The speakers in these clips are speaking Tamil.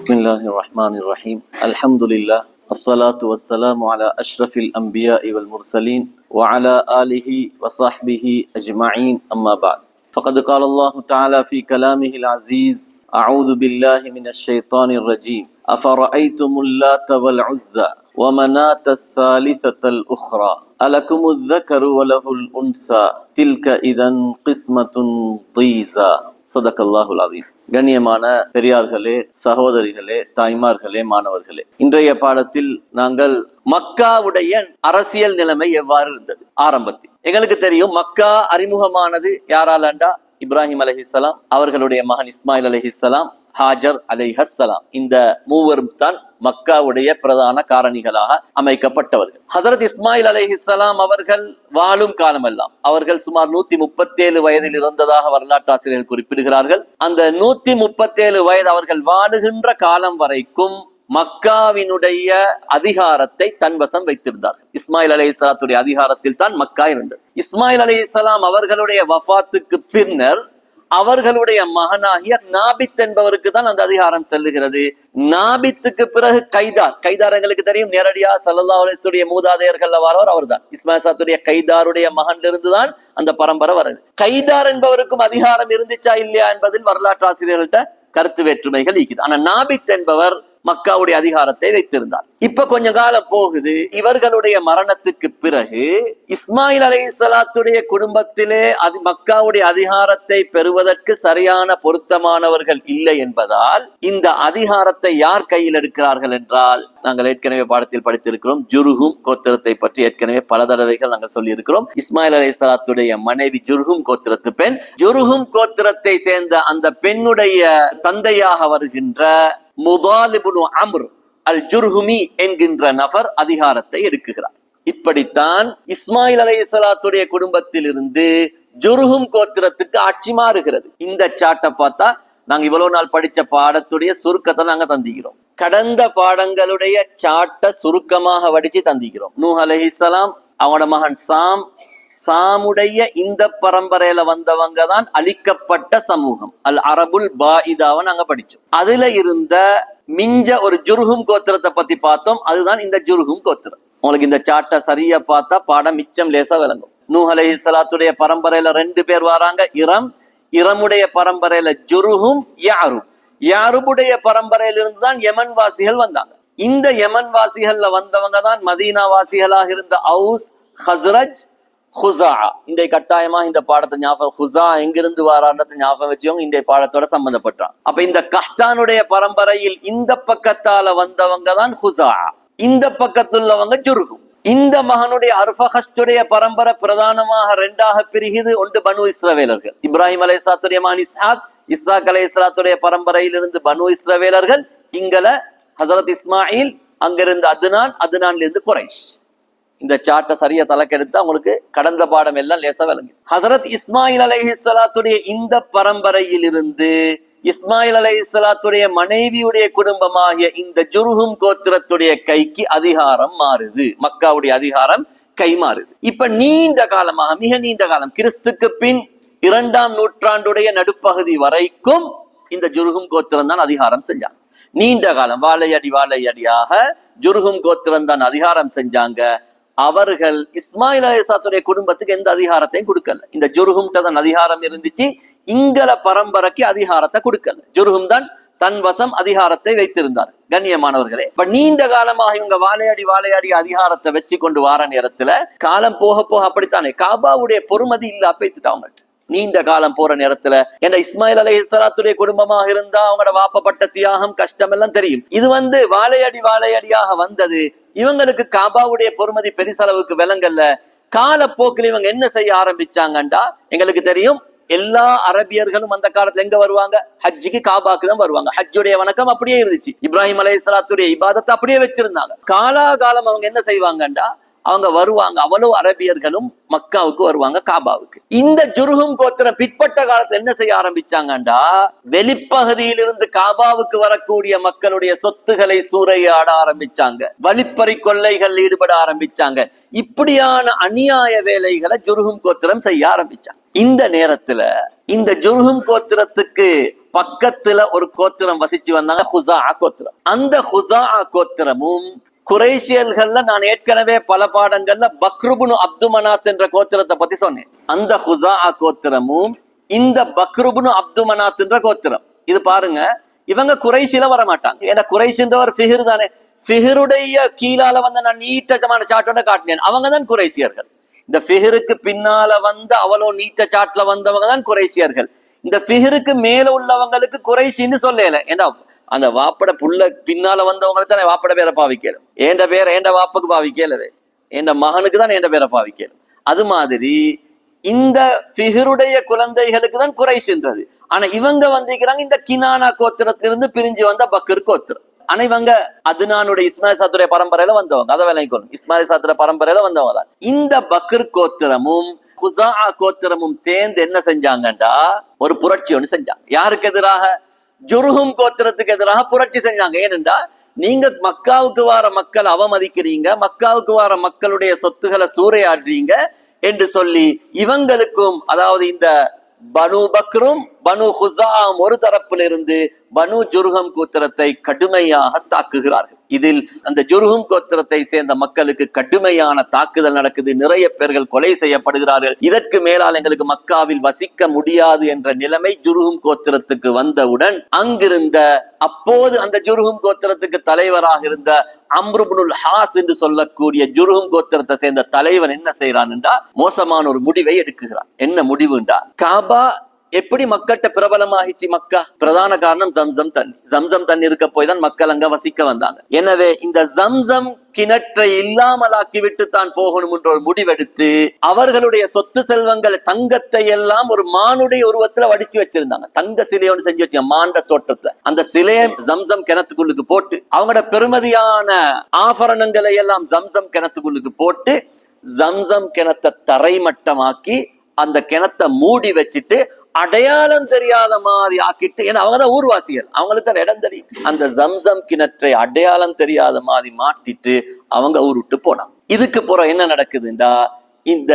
بسم الله الرحمن الرحيم الحمد لله الصلاة والسلام على أشرف الأنبياء والمرسلين وعلى آله وصحبه أجمعين أما بعد فقد قال الله تعالى في كلامه العزيز أعوذ بالله من الشيطان الرجيم أفرأيتم اللات والعزى ومناة الثالثة الأخرى ألكم الذكر وله الأنثى تلك إذا قسمة ضيزى صدق الله العظيم கண்ணியமான பெரியார்களே சகோதரிகளே தாய்மார்களே மாணவர்களே. இன்றைய பாடத்தில் நாங்கள் மக்காவுடைய அரசியல் நிலைமை எவ்வாறு இருந்தது? ஆரம்பத்தில். எங்களுக்கு தெரியும் மக்கா அறிமுகமானது யாராலாண்டா இப்ராஹிம் அலஹிசலாம் அவர்களுடைய மகன் இஸ்மாயில் அலஹிசலாம் ஹாஜர் அலைஹஸ்ஸலாம். இந்த மூவரும் தான் மக்காவுடைய பிரதான காரணிகளாக அமைக்கப்பட்டவர்கள். ஹசரத் இஸ்மாயில் அலைஹிஸ்ஸலாம் அவர்கள் வாழும் காலமெல்லாம் அவர்கள் சுமார் நூத்தி முப்பத்தேழு வயதில் இருந்ததாக வரலாற்று ஆசிரியர்கள் குறிப்பிடுகிறார்கள். அந்த நூத்தி முப்பத்தேழு வயது அவர்கள் வாழுகின்ற காலம் வரைக்கும் மக்காவினுடைய அதிகாரத்தை தன்வசம் வைத்திருந்தார்கள். இஸ்மாயில் அலி இஸ்லாத்துடைய அதிகாரத்தில் தான் மக்கா இருந்தது. இஸ்மாயில் அலி இஸ்லாம் அவர்களுடைய வஃபாத்துக்கு பின்னர் அவர்களுடைய மகனாகிய நாபித் என்பவருக்கு தான் அந்த அதிகாரம் செல்லுகிறது. நாபித்துக்கு பிறகு கைதார். கைதார் எங்களுக்கு தெரியும். நேரடியா சல்லல்லாஹுடைய மூதாதையர்கள் வரவர் அவர்தான். இஸ்மாசாத்துடைய சாத்துடைய கைதாருடைய மகன் இருந்துதான் அந்த பரம்பரை வருது. கைதார் என்பவருக்கும் அதிகாரம் இருந்துச்சா இல்லையா என்பதில் வரலாற்று ஆசிரியர்கள்ட்ட கருத்து வேற்றுமைகள் இருக்குது ஆனா நாபித் என்பவர் மக்காவுடைய அதிகாரத்தை வைத்திருந்தார். இப்ப கொஞ்ச காலம் போகுது. இவர்களுடைய மரணத்துக்கு பிறகு இஸ்மாயில் அலை சலாத்துடைய குடும்பத்திலே அது மக்காவுடைய அதிகாரத்தை பெறுவதற்கு சரியான பொருத்தமானவர்கள் இல்லை என்பதால் இந்த அதிகாரத்தை யார் கையில் எடுக்கிறார்கள் என்றால் நாங்கள் ஏற்கனவே பாடத்தில் படித்திருக்கிறோம். ஜுருகும் கோத்திரத்தை பற்றி ஏற்கனவே பல தடவைகள் நாங்கள் சொல்லி இருக்கிறோம் இஸ்மாயில் அலை சலாத்துடைய மனைவி ஜுருகும் கோத்திரத்து பெண். ஜுருகும் கோத்திரத்தை சேர்ந்த அந்த பெண்ணுடைய தந்தையாக வருகின்ற முதாலிபுனு அம்ர் அல் ஜுர்ஹுமி என்கின்ற நபர் அதிகாரத்தை எடுக்குகிறார். இப்படித்தான் இஸ்மாயில் அலை இஸ்லாத்துடைய குடும்பத்தில் இருந்து ஜுருஹும் கோத்திரத்துக்கு ஆட்சி மாறுகிறது. இந்த சாட்டை பார்த்தா நாங்க இவ்வளவு நாள் படிச்ச பாடத்துடைய சுருக்கத்தை நாங்க தந்திக்கிறோம். கடந்த பாடங்களுடைய சாட்டை சுருக்கமாக வடிச்சு தந்திக்கிறோம். நூ அலஹிசலாம் அவனோட மகன் சாம் சாமுடைய இந்த பரம்பரையில வந்தவங்க தான் அழிக்கப்பட்ட சமூகம். அல் அரபுல் பாயிதாவை நாங்க படிச்சோம். அதுல இருந்த மிஞ்ச ஒரு ஜுருகும் கோத்திரத்தை பத்தி பார்த்தோம். அதுதான் இந்த ஜுருகும் கோத்திரம். உங்களுக்கு இந்த சாட்டை சரியா பார்த்தா பாடம் மிச்சம் லேசா விளங்கும். நூ அலஹி சலாத்துடைய பரம்பரையில ரெண்டு பேர் வராங்க. இரம் இரமுடைய பரம்பரையில ஜுருகும் யாரும் யாருடைய பரம்பரையிலிருந்து தான் யமன் வாசிகள் வந்தாங்க. இந்த யமன் வாசிகள்ல வந்தவங்க தான் மதீனா வாசிகளாக இருந்த அவுஸ் ஹஸ்ரஜ் ஹுசா இந்த கட்டாயமா இந்த பாடத்தை ஞாபகம் ஹுசா எங்கிருந்து வாரான்றதை ஞாபகம் வச்சவங்க இந்த பாடத்தோட சம்பந்தப்பட்டான் அப்ப இந்த கஹ்தானுடைய பரம்பரையில் இந்த பக்கத்தால வந்தவங்க தான் ஹுசா இந்த பக்கத்துள்ளவங்க ஜுருகு இந்த மகனுடைய அர்ஃபஹஸ்டுடைய பரம்பரை பிரதானமாக ரெண்டாக பிரிகுது ஒன்று பனு இஸ்ரவேலர்கள். இப்ராஹிம் அலைசாத்துடைய மகன் இஸ்ஹாக் இஸ்ஹாக் அலைஹிஸ்லாத்துடைய பரம்பரையில் பரம்பரையிலிருந்து பனு இஸ்ரவேலர்கள் இங்கல ஹசரத் இஸ்மாயில் அங்கிருந்து அதுனான் அதுனான்ல இருந்து குறைஷ். இந்த சாட்டை சரியா தலைக்கெடுத்து அவங்களுக்கு கடந்த பாடம் எல்லாம் லேசா விளங்கு ஹசரத் இஸ்மாயில் அலைஹி சலாத்துடைய இந்த பரம்பரையில் இருந்து இஸ்மாயில் அலை இஸ்லாத்துடைய மனைவியுடைய குடும்பமாகிய இந்த ஜுருகும் கோத்திரத்துடைய கைக்கு அதிகாரம் மாறுது. மக்காவுடைய அதிகாரம் கை மாறுது இப்ப நீண்ட காலமாக மிக நீண்ட காலம் கிறிஸ்துக்கு பின் இரண்டாம் நூற்றாண்டுடைய நடுப்பகுதி வரைக்கும் இந்த ஜுருகும் கோத்திரம் தான் அதிகாரம் செஞ்சாங்க. நீண்ட காலம் வாழையடி வாழையடியாக ஜுருகும் கோத்திரம் தான் அதிகாரம் செஞ்சாங்க. அவர்கள் இஸ்மாயில் அலிசாத்துடைய குடும்பத்துக்கு எந்த அதிகாரத்தையும் கொடுக்கல. இந்த ஜுருகும் தான் அதிகாரம் இருந்துச்சு. இங்கல பரம்பரைக்கு அதிகாரத்தை கொடுக்கல. ஜுருகும் தான் தன் வசம் அதிகாரத்தை வைத்திருந்தார். கண்ணியமானவர்களே இப்ப நீண்ட காலமாக இவங்க வாழையாடி வாழையாடி அதிகாரத்தை வச்சு கொண்டு வார நேரத்துல காலம் போக போக அப்படித்தானே காபாவுடைய பொறுமதி இல்ல அப்பைத்துட்டு அவங்கள்ட்ட. நீண்ட காலம் போற நேரத்துல என்ற இஸ்மாயில் அலி இஸ்லாத்துடைய குடும்பமாக இருந்தா அவங்களோட வாப்பப்பட்ட தியாகம் கஷ்டம் எல்லாம் தெரியும். இது வந்து வாழையடி வாழையடியாக வந்தது. இவங்களுக்கு காபாவுடைய பொறுமதி பெரிசளவுக்கு விலங்கல்ல. காலப்போக்கில் இவங்க என்ன செய்ய ஆரம்பிச்சாங்கண்டா? எங்களுக்கு தெரியும் எல்லா அரபியர்களும் அந்த காலத்துல எங்க வருவாங்க? ஹஜ்ஜிக்கு காபாக்கு தான் வருவாங்க. ஹஜ்ஜுடைய வணக்கம் அப்படியே இருந்துச்சு. இப்ராஹிம் அலை சலாத்துடைய இபாதத்தை அப்படியே வச்சிருந்தாங்க. காலாகாலம் அவங்க என்ன செய்வாங்கண்டா? அவங்க வருவாங்க. அவ்வளவு அரபியர்களும் மக்காவுக்கு வருவாங்க காபாவுக்கு. இந்த ஜுருகும் கோத்திரம் பிற்பட்ட காலத்துல என்ன செய்ய ஆரம்பிச்சாங்கண்டா? வெளிப்பகுதியிலிருந்து காபாவுக்கு வரக்கூடிய மக்களுடைய சொத்துக்களை சூறையாட ஆரம்பிச்சாங்க. வழிப்பறி கொள்ளைகள் ஈடுபட ஆரம்பிச்சாங்க. இப்படியான அநியாய வேலைகளை ஜுருகும் கோத்திரம் செய்ய ஆரம்பிச்சாங்க. இந்த நேரத்துல இந்த ஜுருகும் கோத்திரத்துக்கு பக்கத்துல ஒரு கோத்திரம் வசிச்சு வந்தாங்க ஹுசா கோத்திரம். அந்த ஹுசா கோத்திரமும் குரேஷியல்கள்ல நான் ஏற்கனவே பல பாடங்கள்ல பக்ருபுனு அப்துமனாத் என்ற கோத்திரத்தை பத்தி சொன்னேன். அந்த ஹுசா கோத்திரமும் இந்த பக்ருபுனு அப்துமனாத் என்ற கோத்திரம். இது பாருங்க இவங்க குறைஷில வர மாட்டாங்க ஏன்னா குறைஷின்றவர் ஃபிஹிர் தானே. ஃபிஹருடைய கீழால வந்து நான் நீட்டமான சாட்டோட காட்டினேன். அவங்க தான் குறைசியர்கள் இந்த ஃபிஹருக்கு பின்னால வந்து அவ்வளோ நீட்ட சாட்ல வந்தவங்க தான் குறைசியர்கள் இந்த ஃபிஹருக்கு மேல உள்ளவங்களுக்கு குறைசின்னு சொல்லல. ஏன்னா அந்த வாப்பட புள்ள பின்னால வந்தவங்களுக்கு தான் வாப்பட பேரை பாவிக்கலும் ஏண்ட பேர் ஏண்ட வாப்புக்கு பாவிக்கலவே ஏண்ட மகனுக்கு தான் ஏண்ட பேரை பாவிக்கலும் அது மாதிரி இந்த ஃபிஹருடைய குழந்தைகளுக்கு தான் குறைசின்றது ஆனா இவங்க வந்திருக்கிறாங்க இந்த கினானா கோத்திரத்திலிருந்து பிரிஞ்சு வந்த பக்கர் கோத்திரம். ஆனா இவங்க அதுனானுடைய இஸ்மாயில் சாத்துடைய பரம்பரையில வந்தவங்க. அதை விளங்கிக்கணும் இஸ்மாயில் சாத்துடைய பரம்பரையில வந்தவங்க தான். இந்த பக்கர் கோத்திரமும் குசா கோத்திரமும் சேர்ந்து என்ன செஞ்சாங்கண்டா? ஒரு புரட்சி ஒண்ணு செஞ்சாங்க. யாருக்கு எதிராக? ஜுருகும் கோத்திரத்துக்கு எதிராக புரட்சி செஞ்சாங்க. ஏனென்றா நீங்க மக்காவுக்கு வார மக்கள் அவமதிக்கிறீங்க மக்காவுக்கு வார மக்களுடைய சொத்துக்களை சூறையாடுறீங்க என்று சொல்லி இவங்களுக்கும் அதாவது இந்த பனு பக்ரும் பனு ஹுசாம் ஒரு தரப்பிலிருந்து பனு ஜுருகம் கோத்திரத்தை கடுமையாக தாக்குகிறார்கள். இதில் அந்த ஜுருகும் கோத்திரத்தை சேர்ந்த மக்களுக்கு கடுமையான தாக்குதல் நடக்குது. நிறைய பேர்கள் கொலை செய்யப்படுகிறார்கள். இதற்கு மேலால் எங்களுக்கு மக்காவில் வசிக்க முடியாது என்ற நிலைமை ஜுருகும் கோத்திரத்துக்கு வந்தவுடன் அங்கிருந்த அப்போது அந்த ஜுருகும் கோத்திரத்துக்கு தலைவராக இருந்த அம்ருபுனுல் ஹாஸ் என்று சொல்லக்கூடிய ஜுருகும் கோத்திரத்தை சேர்ந்த தலைவன் என்ன செய்யறான் என்றா மோசமான ஒரு முடிவை எடுக்குகிறான். என்ன முடிவுண்டா? காபா எப்படி மக்கள்கிட்ட பிரபலமாகிச்சு மக்கா? பிரதான காரணம் ஜம்சம் தண்ணி. ஜம்சம் தண்ணி இருக்க போய் தான் மக்கள் அங்க வசிக்க வந்தாங்க. எனவே இந்த ஜம்சம் கிணற்றை இல்லாமலாக்கி விட்டு தான் போகணும் என்ற ஒரு முடிவெடுத்து அவர்களுடைய சொத்து செல்வங்கள் தங்கத்தை எல்லாம் ஒரு மானுடைய உருவத்துல வடிச்சு வச்சிருந்தாங்க. தங்க சிலையை ஒன்று செஞ்சு வச்சு மாண்ட தோட்டத்தை அந்த சிலையை ஜம்சம் கிணத்துக்குள்ளுக்கு போட்டு அவங்களோட பெருமதியான ஆபரணங்களை எல்லாம் ஜம்சம் கிணத்துக்குள்ளுக்கு போட்டு ஜம்சம் கிணத்தை தரைமட்டமாக்கி அந்த கிணத்தை மூடி வச்சுட்டு அடையாளம் தெரியாத மாதிரி ஆக்கிட்டு ஏன்னா அவங்க தான் ஊர்வாசிகள். அவங்களுக்கு தான் இடம் தெரியும். அந்த ஜம்சம் கிணற்றை அடையாளம் தெரியாத மாதிரி மாட்டிட்டு அவங்க ஊர் விட்டு போனாங்க. இதுக்கு புறம் என்ன நடக்குதுண்டா? இந்த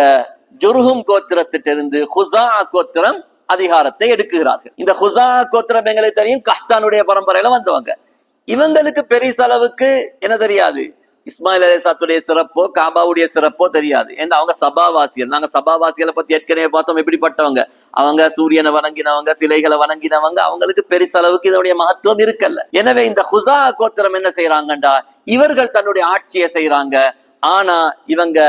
ஜுருகும் கோத்திரத்திட்டிருந்து ஹுசா கோத்திரம் அதிகாரத்தை எடுக்குகிறார்கள். இந்த ஹுசா கோத்திரம் எங்களுக்கு தெரியும். கஹ்தானுடைய பரம்பரையில வந்தவங்க. இவங்களுக்கு பெரிய அளவுக்கு என்ன தெரியாது? இஸ்மாயில் அலிசாத்துடைய சிறப்போ காபாவுடைய சிறப்போ தெரியாது. ஏன்னா அவங்க சபாவாசிகள். நாங்க சபாவாசிகளை பத்தி ஏற்கனவே பார்த்தோம். எப்படிப்பட்டவங்க? அவங்க சூரியனை வணங்கினவங்க சிலைகளை வணங்கினவங்க அவங்களுக்கு பெருசளவுக்கு இதனுடைய மகத்துவம் இருக்கல்ல. எனவே இந்த ஹுசா கோத்திரம் என்ன செய்யறாங்கண்டா இவர்கள் தன்னுடைய ஆட்சியை செய்யறாங்க ஆனா இவங்க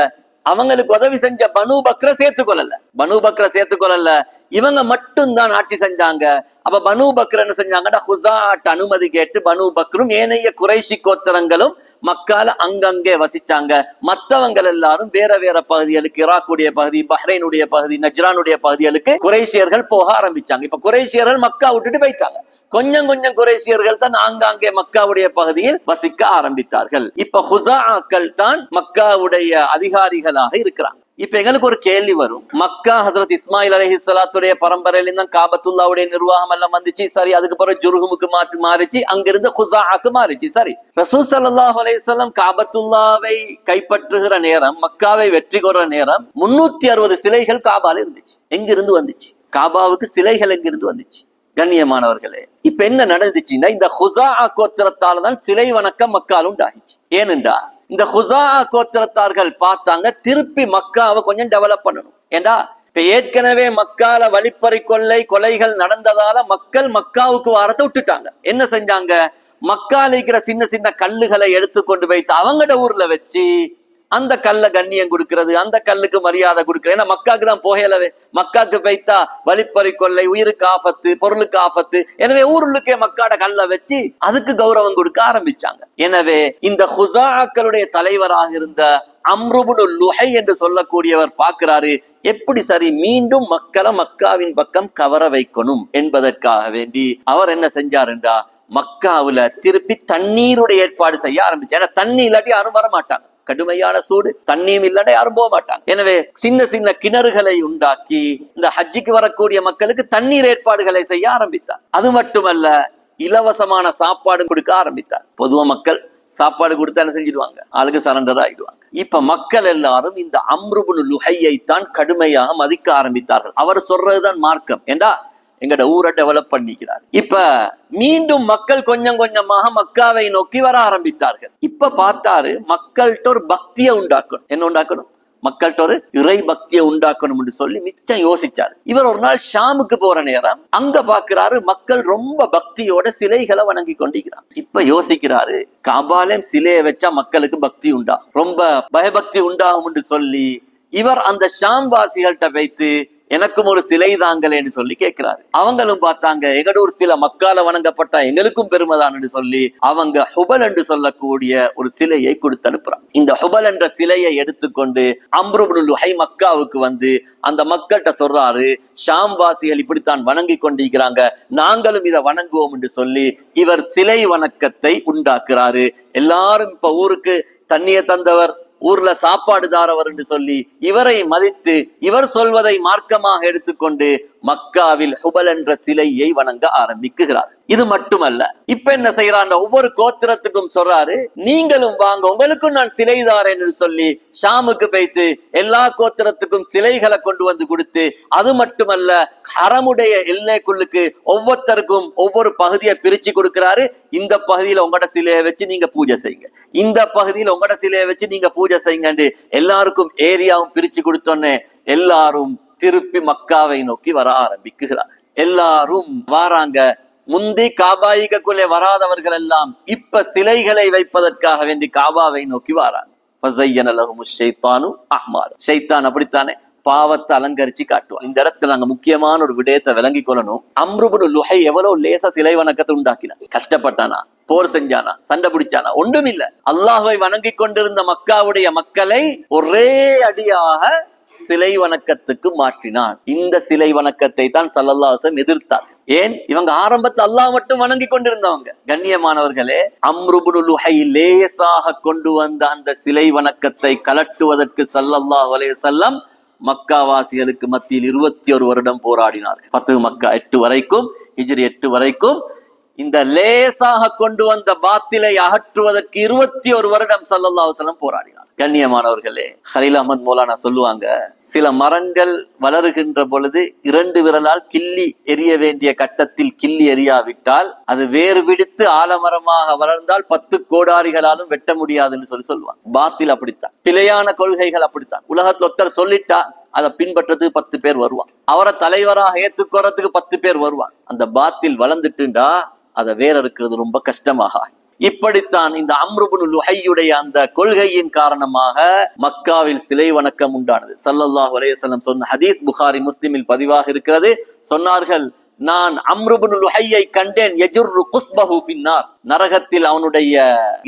அவங்களுக்கு உதவி செஞ்ச பனு பக்ர சேர்த்துக்கொள்ளல. பனு பக்ர சேர்த்துக்கொள்ளல. இவங்க மட்டும் தான் ஆட்சி செஞ்சாங்க. அப்ப பனு பக்ர என்ன செஞ்சாங்கன்னா ஹுசாட் அனுமதி கேட்டு பனு பக்ரும் ஏனைய குறைஷி கோத்திரங்களும் மக்கால அங்கங்கே வசிச்சாங்க. மத்தவங்கள் எல்லாரும் வேற வேற பகுதிகளுக்கு ஈராக்குடைய பகுதி பஹ்ரைனுடைய பகுதி நஜ்ரானுடைய பகுதிகளுக்கு குரேஷியர்கள் போக ஆரம்பிச்சாங்க. இப்ப குரேஷியர்கள் மக்கா விட்டுட்டு போயிட்டாங்க. கொஞ்சம் கொஞ்சம் குறைசியர்கள் தான் ஆங்காங்கே மக்காவுடைய பகுதியில் வசிக்க ஆரம்பித்தார்கள். இப்ப ஹுசாக்கள் தான் மக்காவுடைய அதிகாரிகளாக இருக்கிறாங்க. இப்ப எங்களுக்கு ஒரு கேள்வி வரும். மக்கா ஹசரத் இஸ்மாயில் அலஹி இஸ்லாத்துடைய பரம்பரையில இருந்தா காபத்துல்லாவுடைய நிர்வாகம் எல்லாம் வந்துச்சு. சரி அதுக்கு பிறகு ஜுருகுமுக்கு மாத்தி மாறிச்சு. அங்கிருந்து ஹுசாக்கு மாறிச்சு. சரி ரசூ சல்லாஹ் அலையம் காபத்துல்லாவை கைப்பற்றுகிற நேரம் மக்காவை வெற்றி கொற நேரம் முன்னூத்தி அறுபது சிலைகள் காபால இருந்துச்சு. எங்கிருந்து வந்துச்சு? காபாவுக்கு சிலைகள் எங்கிருந்து வந்துச்சு? கண்ணியமானவர்களே இப்ப என்ன நடந்துச்சுன்னா இந்த ஹுசா கோத்திரத்தால தான் சிலை வணக்கம் மக்கால் உண்டாகிச்சு ஏனென்றா இந்த ஹுசா கோத்திரத்தார்கள் பார்த்தாங்க திருப்பி மக்காவை கொஞ்சம் டெவலப் பண்ணணும். ஏண்டா? இப்ப ஏற்கனவே மக்கால வழிப்பறி கொள்ளை கொலைகள் நடந்ததால மக்கள் மக்காவுக்கு வாரத்தை விட்டுட்டாங்க. என்ன செஞ்சாங்க? மக்கால இருக்கிற சின்ன சின்ன கல்லுகளை எடுத்து கொண்டு வைத்து அவங்கட ஊர்ல வச்சு அந்த கல்ல கண்ணியம் கொடுக்கிறது அந்த கல்லுக்கு மரியாதை கொடுக்கிறது. ஏன்னா மக்காக்கு தான் போகலவே மக்காக்கு வைத்தா வழிப்பறி கொள்ளை உயிருக்கு ஆபத்து பொருளுக்கு ஆபத்து. எனவே ஊருளுக்கே மக்காட கல்ல வச்சு அதுக்கு கௌரவம் கொடுக்க ஆரம்பிச்சாங்க. எனவே இந்த ஹுசாக்களுடைய தலைவராக இருந்த அம்ருபுடு லுஹை என்று சொல்லக்கூடியவர் பார்க்கிறாரு எப்படி சரி மீண்டும் மக்களை மக்காவின் பக்கம் கவர வைக்கணும் என்பதற்காக வேண்டி அவர் என்ன செஞ்சாருண்டா மக்காவுல திருப்பி தண்ணீருடைய ஏற்பாடு செய்ய ஆரம்பிச்சார். ஏன்னா தண்ணி இல்லாட்டி யாரும் வர மாட்டாங்க. கடுமையான சூடு தண்ணியும் இல்லைன்னா யாரும் போக மாட்டாங்க. எனவே சின்ன சின்ன கிணறுகளை உண்டாக்கி இந்த ஹஜ்ஜிக்கு வரக்கூடிய மக்களுக்கு தண்ணீர் ஏற்பாடுகளை செய்ய ஆரம்பித்தார். அது மட்டுமல்ல இலவசமான சாப்பாடு கொடுக்க ஆரம்பித்தார். பொதுவா மக்கள் சாப்பாடு கொடுத்தா என்ன செஞ்சிடுவாங்க? ஆளுக்கு சரண்டர் ஆயிடுவாங்க. இப்ப மக்கள் எல்லாரும் இந்த அம்ருபுனு லுஹையை தான் கடுமையாக மதிக்க ஆரம்பித்தார்கள். அவர் சொல்றதுதான் மார்க்கம். ஏண்டா? எங்கட ஊரை டெவலப் பண்ணிக்கிறார். இப்ப மீண்டும் மக்கள் கொஞ்சம் கொஞ்சமாக மக்காவை நோக்கி வர ஆரம்பித்தார்கள். இப்ப பார்த்தாரு மக்கள்கிட்ட ஒரு பக்தியை உண்டாக்கணும். என்ன உண்டாக்கணும்? மக்கள்கிட்ட ஒரு இறை பக்தியை உண்டாக்கணும் என்று சொல்லி மிச்சம் யோசிச்சார். இவர் ஒரு நாள் ஷாமுக்கு போற நேரம் அங்க பாக்குறாரு மக்கள் ரொம்ப பக்தியோட சிலைகளை வணங்கி கொண்டிருக்கிறார். இப்ப யோசிக்கிறாரு காபாலயம் சிலையை வச்சா மக்களுக்கு பக்தி உண்டா? ரொம்ப பயபக்தி உண்டாகும் என்று சொல்லி இவர் அந்த ஷாம் வாசிகள்கிட்ட வைத்து எனக்கும் ஒரு சிலை தாங்களேன்னு சொல்லி கேட்கிறாரு. அவங்களும் பார்த்தாங்க எங்கட ஒரு சில மக்கால வணங்கப்பட்ட எங்களுக்கும் பெருமைதான் சொல்லி அவங்க ஹுபல் என்று சொல்லக்கூடிய ஒரு சிலையை கொடுத்து அனுப்புறான் இந்த ஹுபல் என்ற சிலையை எடுத்துக்கொண்டு அம்ருபுல் ஹை மக்காவுக்கு வந்து அந்த மக்கள்கிட்ட சொல்றாரு ஷாம் வாசிகள் இப்படித்தான் வணங்கி கொண்டிருக்கிறாங்க நாங்களும் இதை வணங்குவோம் என்று சொல்லி இவர் சிலை வணக்கத்தை உண்டாக்குறாரு. எல்லாரும் இப்ப ஊருக்கு தண்ணியை தந்தவர் ஊர்ல சாப்பாடு தாரவர் என்று சொல்லி இவரை மதித்து இவர் சொல்வதை மார்க்கமாக எடுத்துக்கொண்டு மக்காவில் ஹுபல் என்ற சிலையை வணங்க ஆரம்பிக்குகிறார். இது மட்டுமல்ல இப்ப என்ன செய்யறான் ஒவ்வொரு கோத்திரத்துக்கும் சொல்றாரு நீங்களும் வாங்க உங்களுக்கும் நான் சிலை தாரேன் என்று சொல்லி ஷாமுக்கு வைத்து எல்லா கோத்திரத்துக்கும் சிலைகளை கொண்டு வந்து கொடுத்து அது மட்டுமல்ல ஹரமுடைய எல்லைக்குள்ளுக்கு ஒவ்வொருத்தருக்கும் ஒவ்வொரு பகுதியை பிரிச்சு கொடுக்கிறாரு. இந்த பகுதியில உங்களோட சிலையை வச்சு நீங்க பூஜை செய்யுங்க. இந்த பகுதியில உங்களோட சிலையை வச்சு நீங்க பூஜை செய்யுங்கன்னு எல்லாருக்கும் ஏரியாவும் பிரிச்சு கொடுத்தோன்னே எல்லாரும் திருப்பி மக்காவை நோக்கி வர ஆரம்பிக்குகிறார். எல்லாரும் வாராங்க. முந்தி காபாயிகக்குள்ளே வராதவர்கள் எல்லாம் இப்ப சிலைகளை வைப்பதற்காக வேண்டி காபாவை நோக்கி வாராங்க. அப்படித்தானே? பாவத்தை அலங்கரிச்சு காட்டுவோம் இந்த இடத்துல நாங்க முக்கியமான ஒரு விடயத்தை விளங்கி கொள்ளணும். அம்ருபுடு லுஹை எவ்வளவு லேசா சிலை வணக்கத்தை உண்டாக்கினான். கஷ்டப்பட்டானா? போர் செஞ்சானா? சண்டை பிடிச்சானா? ஒன்றும் இல்ல அல்லாஹை வணங்கி கொண்டிருந்த மக்காவுடைய மக்களை ஒரே அடியாக சிலை வணக்கத்துக்கு மாற்றினான். இந்த சிலை வணக்கத்தை தான் சல்லல்லாசம் எதிர்த்தார். ஏன்? இவங்க ஆரம்பத்தை அல்லாஹ் மட்டும் வணங்கி கொண்டிருந்தவங்க. கண்ணியமானவர்களே அம்ருபுலுஹை லேசாக கொண்டு வந்த அந்த சிலை வணக்கத்தை கலட்டுவதற்கு சல்லல்லாஹ் அலைய செல்லம் மக்காவாசிகளுக்கு மத்தியில் இருபத்தி ஒரு வருடம் போராடினார் பத்து மக்கா எட்டு வரைக்கும் ஹிஜ்ரி எட்டு வரைக்கும் இந்த லேசாக கொண்டு வந்த பாத்திலை அகற்றுவதற்கு இருபத்தி ஒரு வருடம் சல்லல்லாஹலம் போராடினார். கண்ணியமானவர்களே ஹலீல் அஹமத் மௌலானா சொல்லுவாங்க சில மரங்கள் வளருகின்ற பொழுது இரண்டு விரலால் கிள்ளி எரிய வேண்டிய கட்டத்தில் கிள்ளி எரியாவிட்டால் அது வேறு விடுத்து ஆலமரமாக வளர்ந்தால் பத்து கோடாரிகளாலும் வெட்ட முடியாதுன்னு சொல்லி சொல்லுவாங்க. பாத்தில் அப்படித்தான். பிழையான கொள்கைகள் அப்படித்தான். உலகத்துல ஒருத்தர் சொல்லிட்டா அதை பின்பற்றதுக்கு பத்து பேர் வருவான் அவரை தலைவராக ஏத்துக்கோறதுக்கு பத்து பேர் வருவான் அந்த பாத்தில் வளர்ந்துட்டுண்டா அதை வேற இருக்கிறது ரொம்ப கஷ்டமாக. இப்படித்தான் இந்த அம்ருபுன் லுஹையுடைய அந்த கொள்கையின் காரணமாக மக்காவில் சிலை வணக்கம் உண்டானது. சல்லல்லாஹ் அலையம் சொன்ன ஹதீஸ் புகாரி முஸ்லிமில் பதிவாக இருக்கிறது. சொன்னார்கள் நான் அம்ருபுன் லுஹையை கண்டேன் எஜுர்ரு குஸ்பஹு ஃபின்னார். நரகத்தில் அவனுடைய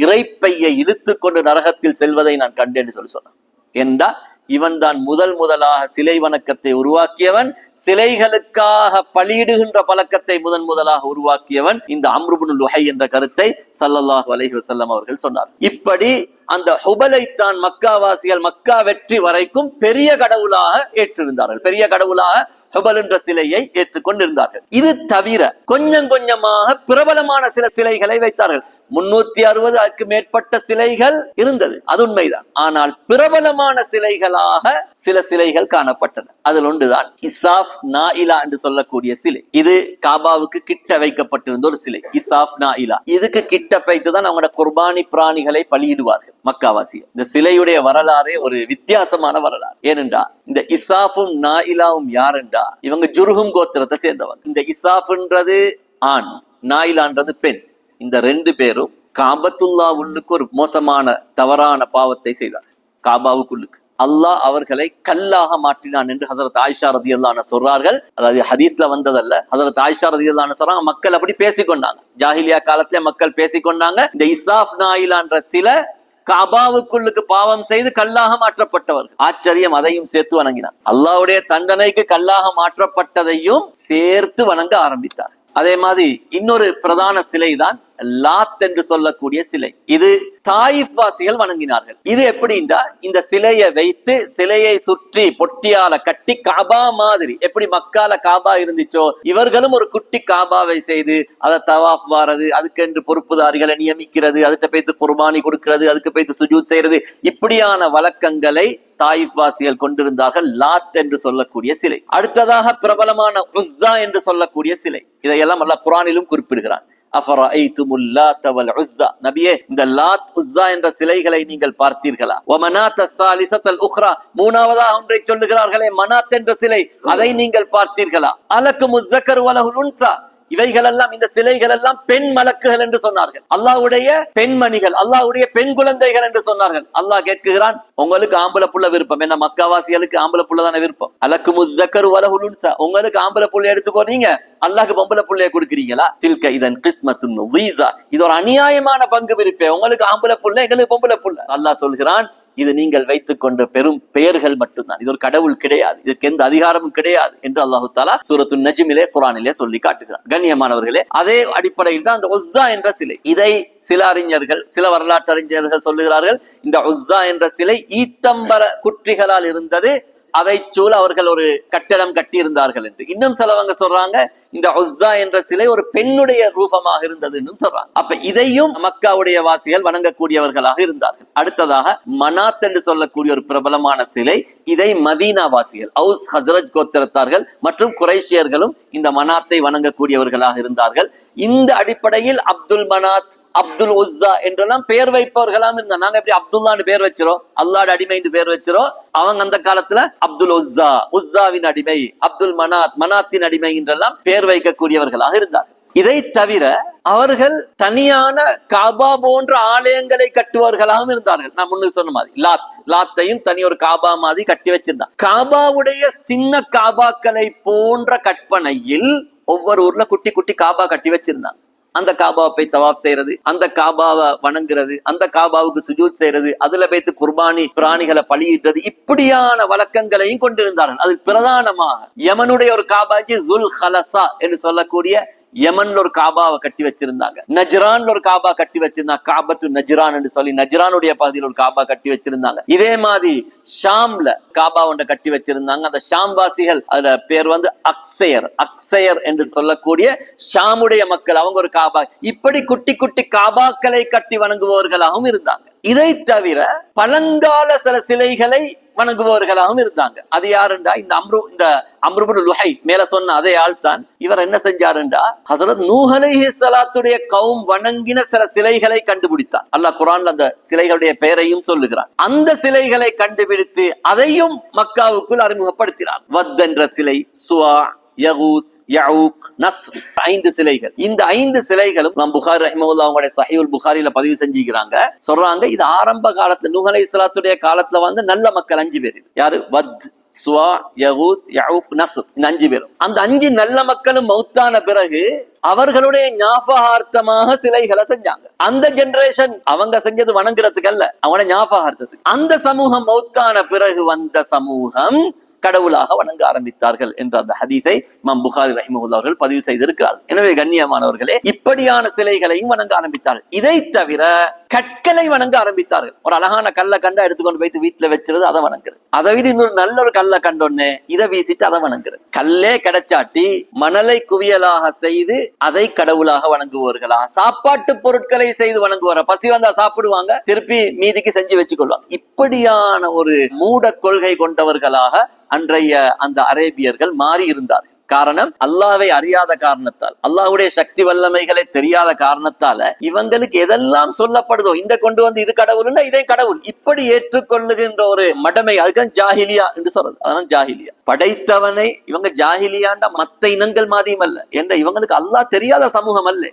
இறைப்பையை இழுத்து கொண்டு நரகத்தில் செல்வதை நான் கண்டேன் சொல்லி சொன்னான். என்றா இவன் தான் முதல் முதலாக சிலை வணக்கத்தை உருவாக்கியவன். சிலைகளுக்காக பலியிடுகின்ற பழக்கத்தை முதன் முதலாக உருவாக்கியவன் இந்த அம்ருபுன் லுஹை என்ற கருத்தை சல்லல்லாஹு அலஹி வசல்லம் அவர்கள் சொன்னார். இப்படி அந்த ஹுபலைத்தான் மக்காவாசிகள் மக்கா வெற்றி வரைக்கும் பெரிய கடவுளாக ஏற்றிருந்தார்கள். பெரிய கடவுளாக ஹுபல் என்ற சிலையை ஏற்றுக்கொண்டிருந்தார்கள். இது தவிர கொஞ்சம் கொஞ்சமாக பிரபலமான சில சிலைகளை வைத்தார்கள். முன்னூத்தி அறுபது அதுக்கு மேற்பட்ட சிலைகள் இருந்தது. அது உண்மைதான். ஆனால் பிரபலமான சிலைகளாக சில சிலைகள் காணப்பட்டன. அதில் ஒன்றுதான் இசாஃப் நாயிலா என்று சொல்லக்கூடிய சிலை. இது காபாவுக்கு கிட்ட வைக்கப்பட்டிருந்த ஒரு சிலை. இசாஃப் நாயிலா. இதுக்கு கிட்ட வைத்துதான் அவங்களோட குர்பானி பிராணிகளை பலியிடுவார்கள். மக்காவாசி இந்த சிலையுடைய வரலாறே ஒரு வித்தியாசமான வரலாறு. ஏனென்றா இந்த இசாஃபும் நாயிலாவும் யாருண்டா இவங்க ஜுருகும் கோத்திரத்தை சேர்ந்தவங்க. இந்த இசாஃப்ன்றது ஆண் நாயிலான்றது பெண். இந்த ரெண்டு பேரும் காபத்துல்லா உள்ளுக்கு ஒரு மோசமான தவறான பாவத்தை செய்தார். காபாவுக்குள்ளுக்கு. அல்லாஹ் அவர்களை கல்லாக மாற்றினான் என்று ஹசரத் ஆயிஷா ரதி அல்லான சொல்றார்கள். அதாவது ஹதீஸ்ல வந்ததல்ல. ஹசரத் ஆயிஷா ரதி அல்லான சொல்றாங்க மக்கள் அப்படி பேசிக்கொண்டாங்க. ஜாஹிலியா காலத்துல மக்கள் பேசிக்கொண்டாங்க. இந்த இசாஃப் நாயிலான்ற சில காபாவுக்குள்ளுக்கு பாவம் செய்து கல்லாக மாற்றப்பட்டவர்கள். ஆச்சரியம் அதையும் சேர்த்து வணங்கினார் அல்லாவுடைய தண்டனைக்கு கல்லாக மாற்றப்பட்டதையும் சேர்த்து வணங்க ஆரம்பித்தார். அதே மாதிரி இன்னொரு பிரதான சிலை தான் லாத் என்று சொல்லக்கூடிய சிலை. இது தாயிஃப் வாசிகள் வணங்கினார்கள். இது எப்படின்னா இந்த சிலையை வைத்து சிலையை சுற்றி பொட்டியால கட்டி காபா மாதிரி. எப்படி மக்கால காபா இருந்துச்சோ இவர்களும் ஒரு குட்டி காபாவை செய்து அதை தவாஃப் வாரது அதுக்கென்று பொறுப்புதாரிகளை நியமிக்கிறது அதுக்கு போய்த்து குர்பானி கொடுக்கிறது அதுக்கு போய்த்து சுஜூத் செய்யறது இப்படியான வழக்கங்களை தாயிப் வாசிகள் கொண்டிருந்தார்கள் லாத் என்று சொல்லக்கூடிய சிலை. அடுத்ததாக பிரபலமான உஸ்ஸா என்று சொல்லக்கூடிய சிலை. இதையெல்லாம் அல்லாஹ் குரானிலும் குறிப்பிடுகிறான். நபியே இந்த லாத் உஸ்ஸா என்ற சிலைகளை நீங்கள் பார்த்தீர்களா? மூணாவதாக ஒன்றை சொல்லுகிறார்களே மனாத் என்ற சிலை அதை நீங்கள் பார்த்தீர்களா? அலக்கு முஸ்ஸக்கர் வலஹுல் உன்சா. இவைகள் எல்லாம் இந்த சிலைகள் எல்லாம் பெண் மலக்குகள் என்று சொன்னார்கள். அல்லாவுடைய பெண்மணிகள் அல்லாவுடைய பெண் குழந்தைகள் என்று சொன்னார்கள். அல்லாஹ் கேட்குகிறான் உங்களுக்கு ஆம்பளை புள்ள விருப்பம். என்ன மக்காவாசிகளுக்கு ஆம்பளை புள்ள தானே விருப்பம்? அலக்கு முத்தக்கர் வலகுல் உங்களுக்கு ஆம்பளை புள்ள எடுத்துக்கோ நீங்க. அல்லாஹ்க்கு பொம்பளை புள்ளைய கொடுக்குறீங்களா? தில்க இதன் கிஸ்மத்துன் வீசா இது ஒரு அநியாயமான பங்கு விருப்பே. உங்களுக்கு ஆம்பளை புள்ள எங்களுக்கு பொம்பளை புள்ள. அல்லாஹ் சொல்கிறான் இது நீங்கள் வைத்துக்கொண்ட பெரும் பெயர்கள் மட்டும்தான். இது ஒரு கடவுள் கிடையாது. இதுக்கு எந்த அதிகாரமும் கிடையாது என்று அல்லாஹு தாலா சூரத்து நஜிமிலே குரானிலே சொல்லி காட்டுகிறார் கண்ணியமானவர்களே அதே அடிப்படையில் தான் அந்த ஒஸ்ஸா என்ற சிலை. இதை சில அறிஞர்கள் சில வரலாற்று அறிஞர்கள் சொல்லுகிறார்கள். இந்த ஒஸ்ஸா என்ற சிலை ஈத்தம்பர குற்றிகளால் இருந்தது அதை சூழ அவர்கள் ஒரு கட்டடம் கட்டியிருந்தார்கள் என்று. இன்னும் சிலவங்க சொல்றாங்க இந்த ஒஸ்ஸா என்ற சிலை ஒரு பெண்ணுடைய ரூபமாக இருந்ததுன்னு சொல்றாங்க. அப்ப இதையும் மக்காவுடைய வாசிகள் வணங்கக்கூடியவர்களாக இருந்தார்கள். அடுத்ததாக மனாத் என்று சொல்லக்கூடிய ஒரு பிரபலமான சிலை இதை மதீனா வாசிகள் அவுஸ் ஹசரத் கோத்திரத்தார்கள் மற்றும் குறைஷியர்களும் இந்த மனாத்தை வணங்கக்கூடியவர்களாக இருந்தார்கள். இந்த அடிப்படையில் அப்துல் மனாத் அப்துல் உஸ்ஸா என்றெல்லாம் பெயர் வைப்பவர்களாம் இருந்தாங்க. நாங்க எப்படி அப்துல்லான்னு பேர் வச்சிரோம்? அல்லாட அடிமை என்று பேர் வச்சிரோம். அவங்க அந்த காலத்துல அப்துல் உஸ்ஸா உஸ்ஸாவின் அடிமை அப்துல் மனாத் மனாத்தின் அடிமை என்றெல்லாம் பெயர் வைக்கக்கூடியவர்களாக இருந்தார் இதை தவிர அவர்கள் தனியான காபா போன்ற ஆலயங்களை கட்டுவர்களாகவும் இருந்தார்கள். நான் முன்னு சொன்ன மாதிரி லாத் லாத்தையும் தனி ஒரு காபா மாதிரி கட்டி வச்சிருந்தான். காபாவுடைய சின்ன காபாக்களை போன்ற கற்பனையில் ஒவ்வொரு ஊர்ல குட்டி குட்டி காபா கட்டி வச்சிருந்தாங்க அந்த காபாவை போய் தவாப் செய்யறது அந்த காபாவை வணங்குறது அந்த காபாவுக்கு சுஜூத் செய்யறது அதுல வைத்து குர்பானி பிராணிகளை பலியிடுறது இப்படியான வழக்கங்களையும் கொண்டிருந்தார்கள். அதில் பிரதானமாக யமனுடைய ஒரு காபாஜி துல் ஹலசா என்று சொல்லக்கூடிய யமன்ல ஒரு காபாவை கட்டி வச்சிருந்தாங்க. நஜ்ரான்ல ஒரு காபா கட்டி வச்சிருந்தாங்க. காபத்து நஜ்ரான் என்று சொல்லி நஜ்ரானுடைய பகுதியில் ஒரு காபா கட்டி வச்சிருந்தாங்க. இதே மாதிரி ஷாம்ல காபா ஒன்றை கட்டி வச்சிருந்தாங்க. அந்த ஷாம் வாசிகள் அதுல பேர் வந்து அக்சயர். அக்சயர் என்று சொல்லக்கூடிய ஷாமுடைய மக்கள் அவங்க ஒரு காபா. இப்படி குட்டி குட்டி காபாக்களை கட்டி வணங்குபவர்களாகவும் இருந்தாங்க. இதை தவிர பழங்கால சில சிலைகளை வணங்குபவர்களாகவும் இருந்தாங்க. அது யாருண்டா? இந்த அம்ரு இந்த அம்ருபுல் லுஹை மேல சொன்ன அதே ஆள் தான் இவர் என்ன செஞ்சாருண்டா? ஹசரத் நூஹலைஹி சலாத்துடைய கவும் வணங்கின சில சிலைகளை கண்டுபிடித்தார் அல்லாஹ் குரான்ல அந்த சிலைகளுடைய பெயரையும் சொல்லுகிறார் அந்த சிலைகளை கண்டுபிடித்து அதையும் மக்காவுக்குள் அறிமுகப்படுத்தினார் வத் என்ற சிலை சுவா யகூத் யவுக் நஸ்ர் ஐந்து சிலைகள். இந்த ஐந்து சிலைகளும் நம் புகாரி ரஹ்மவுல்லா அவங்களுடைய சஹிவுல் புகாரில பதிவு செஞ்சுக்கிறாங்க. சொல்றாங்க இது ஆரம்ப காலத்துல நுகலை இஸ்லாத்துடைய காலத்துல வந்து நல்ல மக்கள் அஞ்சு பேர் யாரு? வத் சுவா யகூத் யவுக் நஸ்ர். இந்த அஞ்சு பேரும். அந்த அஞ்சு நல்ல மக்களும் மௌத்தான பிறகு அவர்களுடைய ஞாபகார்த்தமாக சிலைகளை செஞ்சாங்க. அந்த ஜெனரேஷன் அவங்க செஞ்சது வணங்குறதுக்கு அல்ல அவங்களோட ஞாபகார்த்தத்துக்கு. அந்த சமூகம் மௌத்தான பிறகு வந்த சமூகம் கடவுளாக வணங்க ஆரம்பித்தார்கள் என்ற அந்த ஹதீஸை இமாம் புகாரி ரஹிமஹுல்லா அவர்கள் பதிவு செய்திருக்கிறார். எனவே கண்ணியமானவர்களே இப்படியான சிலைகளையும் வணங்க ஆரம்பித்தார்கள். இதை தவிர கற்களை வணங்க ஆரம்பித்தார்கள். ஒரு அழகான கல்லை கண்டா எடுத்துக்கொண்டு போய் வீட்டுல வச்சிருது அதை வணங்குறது. அதை விட இன்னொரு நல்ல ஒரு கல்லை கண்டோன்னு இதை வீசிட்டு அதை வணங்குறது. கல்லே கிடைச்சாட்டி மணலை குவியலாக செய்து அதை கடவுளாக வணங்குவார்களா? சாப்பாட்டு பொருட்களை செய்து வணங்குவார? பசி வந்தா சாப்பிடுவாங்க திருப்பி மீதிக்கு செஞ்சு வச்சுக்கொள்வாங்க. இப்படியான ஒரு மூட கொள்கை கொண்டவர்களாக அன்றைய அந்த அரேபியர்கள் மாறி இருந்தார்கள் காரணம் அல்லாவை அறியாத காரணத்தால். அல்லாஹ்வுடைய சக்தி வல்லமைகளை தெரியாத காரணத்தால இவங்களுக்கு எதெல்லாம் சொல்லப்படுதோ இந்த கொண்டு வந்து இது கடவுள் இதே கடவுள். இப்படி ஏற்றுக்கொள்ளுகின்ற ஒரு மடமை அதுதான் ஜாஹிலியா என்று சொல்றது. அதான் ஜாஹிலியா. படைத்தவனை இவங்க ஜாஹிலியாண்டா மத்த இனங்கள் மாதிரியும் அல்ல. என்ற இவங்களுக்கு அல்லாஹ் தெரியாத சமூகம் அல்ல.